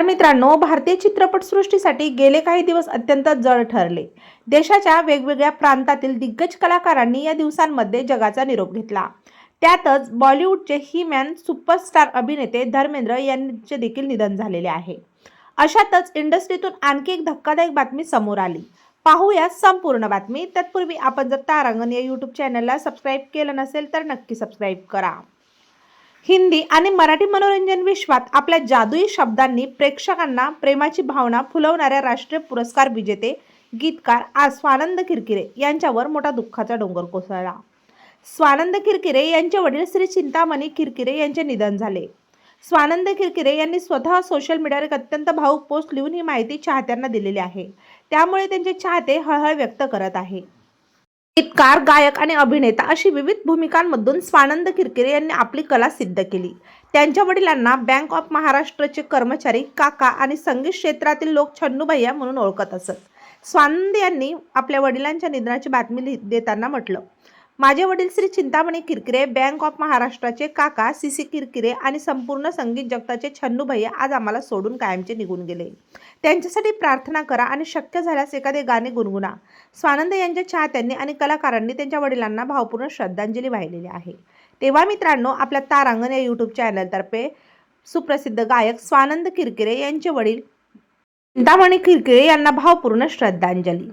तर मित्रांनो भारतीय चित्रपटसृष्टीसाठी गेले काही दिवस अत्यंत जड ठरले. देशाच्या वेगवेगळ्या प्रांतातील दिग्गज कलाकारांनी या दिवसांमध्ये जगाचा निरोप घेतला. त्यातच बॉलिवूडचे ही मॅन सुपरस्टार अभिनेते धर्मेंद्र यांचे देखील निधन झालेले आहे. अशातच इंडस्ट्रीतून आणखी एक धक्कादायक बातमी समोर आली. पाहूया संपूर्ण बातमी. तत्पूर्वी आपण जर तारांगण या यूट्यूब चॅनलला सबस्क्राईब केलं नसेल तर नक्की सबस्क्राईब करा. हिंदी आणि मराठी मनोरंजन विश्वात आपल्या जादुई शब्दांनी प्रेक्षकांना प्रेमाची भावना फुलवणाऱ्या राष्ट्रीय पुरस्कार विजेते गीतकार आज स्वानंद किरकिरे यांच्यावर मोठा दुःखाचा डोंगर कोसळला. स्वानंद किरकिरे यांचे वडील श्री चिंतामणी किरकिरे यांचे निधन झाले. स्वानंद किरकिरे यांनी स्वतः सोशल मीडियावर एक अत्यंत भावुक पोस्ट लिहून ही माहिती चाहत्यांना दिलेली आहे. त्यामुळे त्यांचे चाहते हळहळ व्यक्त करत आहे. गीतकार गायक आणि अभिनेता अशी विविध भूमिकांमधून स्वानंद किरकिरे यांनी आपली कला सिद्ध केली. त्यांच्या वडिलांना बँक ऑफ महाराष्ट्रचे कर्मचारी काका आणि संगीत क्षेत्रातील लोक छन्नू भैया म्हणून ओळखत असत. स्वानंद यांनी आपल्या वडिलांच्या निधनाची बातमी लिहि- देताना म्हटलं माझे वडील श्री चिंतामणी किरकिरे बँक ऑफ महाराष्ट्राचे काका सी सी किरकिरे आणि संपूर्ण संगीत जगताचे छन्नू भैया आज आम्हाला सोडून कायमचे निघून गेले. त्यांच्यासाठी प्रार्थना करा आणि शक्य झाल्यास एखादे गाणे गुणगुणा. स्वानंद यांच्या चाहत्यांनी आणि कलाकारांनी त्यांच्या वडिलांना भावपूर्ण श्रद्धांजली वाहिलेली आहे. तेव्हा मित्रांनो आपल्या तारांगण या यूट्यूब चॅनलतर्फे सुप्रसिद्ध गायक स्वानंद किरकिरे यांचे वडील चिंतामणी किरकिरे यांना भावपूर्ण श्रद्धांजली.